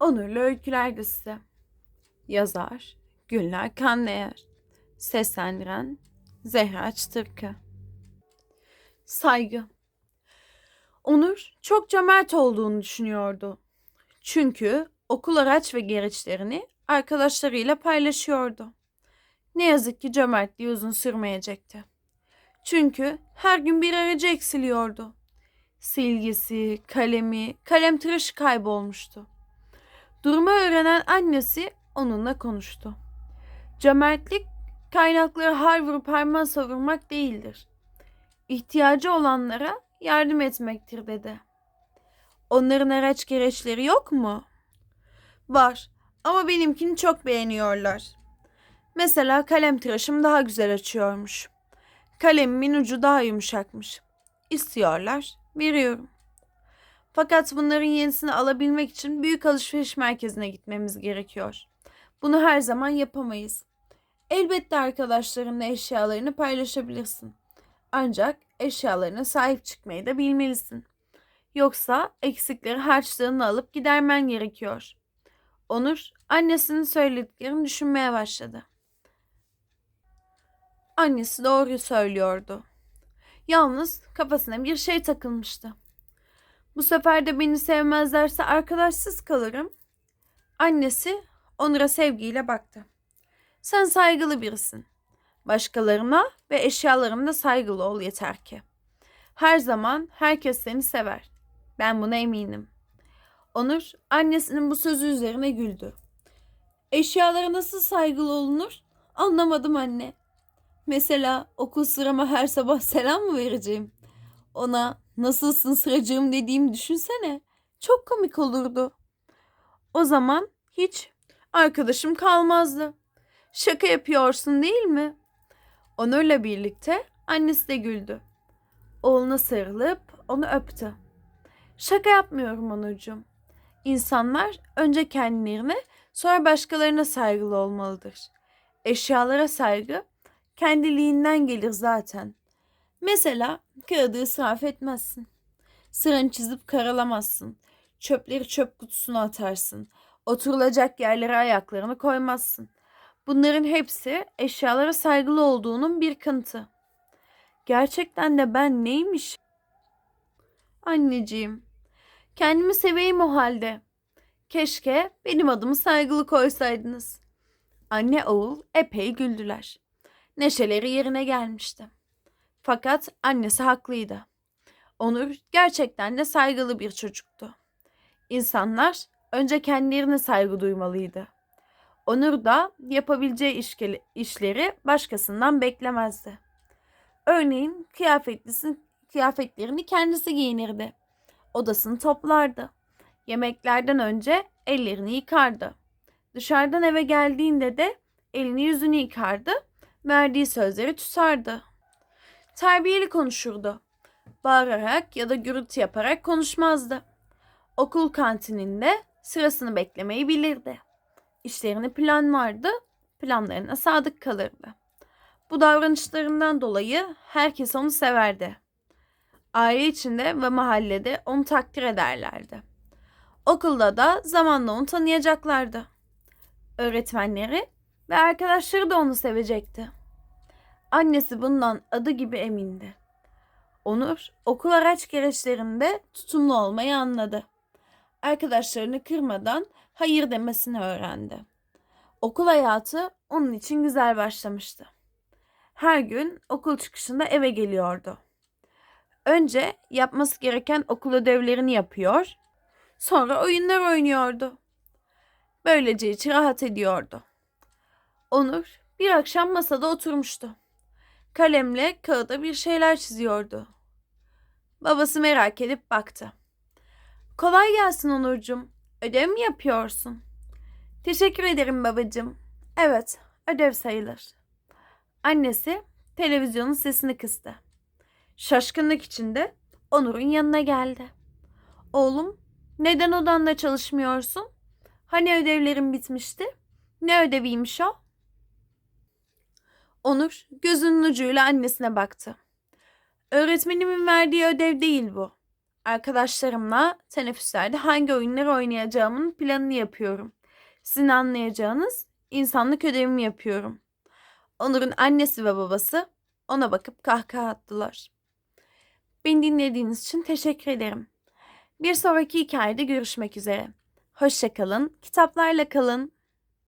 Onurlu Öyküler Dizisi Yazar Gülnar Kandeyer Seslendiren Zehra Çıtırkı Saygı Onur çok cömert olduğunu düşünüyordu. Çünkü okul araç ve gereçlerini arkadaşlarıyla paylaşıyordu. Ne yazık ki cömertliği uzun sürmeyecekti. Çünkü her gün bir aracı eksiliyordu. Silgisi, kalemi, kalem tıraşı kaybolmuştu. Durumu öğrenen annesi onunla konuştu. Cömertlik kaynakları har vurup harman savurmak değildir. İhtiyacı olanlara yardım etmektir dedi. Onların araç gereçleri yok mu? Var ama benimkini çok beğeniyorlar. Mesela kalem tıraşım daha güzel açıyormuş. Kalemimin ucu daha yumuşakmış. İstiyorlar, veriyorum. Fakat bunların yenisini alabilmek için büyük alışveriş merkezine gitmemiz gerekiyor. Bunu her zaman yapamayız. Elbette arkadaşlarınla eşyalarını paylaşabilirsin. Ancak eşyalarına sahip çıkmayı da bilmelisin. Yoksa eksikleri harçlığını alıp gidermen gerekiyor. Onur annesinin söylediklerini düşünmeye başladı. Annesi doğruyu söylüyordu. Yalnız kafasına bir şey takılmıştı. Bu sefer de beni sevmezlerse arkadaşsız kalırım. Annesi Onur'a sevgiyle baktı. Sen saygılı birisin. Başkalarına ve eşyalarına saygılı ol yeter ki. Her zaman herkes seni sever. Ben buna eminim. Onur annesinin bu sözü üzerine güldü. Eşyalara nasıl saygılı olunur? Anlamadım anne. Mesela okul sırama her sabah selam mı vereceğim? Ona nasılsın sıracığım dediğimi düşünsene. Çok komik olurdu. O zaman hiç arkadaşım kalmazdı. Şaka yapıyorsun değil mi? Onur'la birlikte annesi de güldü. Oğluna sarılıp onu öptü. Şaka yapmıyorum Onurcuğum. İnsanlar önce kendilerine sonra başkalarına saygılı olmalıdır. Eşyalara saygı kendiliğinden gelir zaten. Mesela kağıdı israf etmezsin. Sıranı çizip karalamazsın. Çöpleri çöp kutusuna atarsın. Oturulacak yerlere ayaklarını koymazsın. Bunların hepsi eşyalara saygılı olduğunun bir kanıtı. Gerçekten de ben neymiş? Anneciğim, kendimi seveyim o halde. Keşke benim adımı saygılı koysaydınız. Anne oğul epey güldüler. Neşeleri yerine gelmişti. Fakat annesi haklıydı. Onur gerçekten de saygılı bir çocuktu. İnsanlar önce kendilerine saygı duymalıydı. Onur da yapabileceği işleri başkasından beklemezdi. Örneğin kıyafetlerini kendisi giyinirdi. Odasını toplardı. Yemeklerden önce ellerini yıkardı. Dışarıdan eve geldiğinde de elini yüzünü yıkardı. Verdiği sözleri tutardı. Terbiyeli konuşurdu. Bağırarak ya da gürültü yaparak konuşmazdı. Okul kantininde sırasını beklemeyi bilirdi. İşlerini planlardı, planlarına sadık kalırdı. Bu davranışlarından dolayı herkes onu severdi. Aile içinde ve mahallede onu takdir ederlerdi. Okulda da zamanla onu tanıyacaklardı. Öğretmenleri ve arkadaşları da onu sevecekti. Annesi bundan adı gibi emindi. Onur okul araç gereçlerinde tutumlu olmayı anladı. Arkadaşlarını kırmadan hayır demesini öğrendi. Okul hayatı onun için güzel başlamıştı. Her gün okul çıkışında eve geliyordu. Önce yapması gereken okul ödevlerini yapıyor, sonra oyunlar oynuyordu. Böylece içi rahat ediyordu. Onur bir akşam masada oturmuştu. Kalemle kağıda bir şeyler çiziyordu. Babası merak edip baktı. Kolay gelsin Onurcuğum. Ödev mi yapıyorsun? Teşekkür ederim babacığım. Evet, ödev sayılır. Annesi televizyonun sesini kıstı. Şaşkınlık içinde Onur'un yanına geldi. Oğlum, neden odanda çalışmıyorsun? Hani ödevlerin bitmişti? Ne ödeviymiş o? Onur gözünün ucuyla annesine baktı. Öğretmenimin verdiği ödev değil bu. Arkadaşlarımla teneffüslerde hangi oyunları oynayacağımın planını yapıyorum. Sizin anlayacağınız insanlık ödevimi yapıyorum. Onur'un annesi ve babası ona bakıp kahkaha attılar. Beni dinlediğiniz için teşekkür ederim. Bir sonraki hikayede görüşmek üzere. Hoşçakalın, kitaplarla kalın.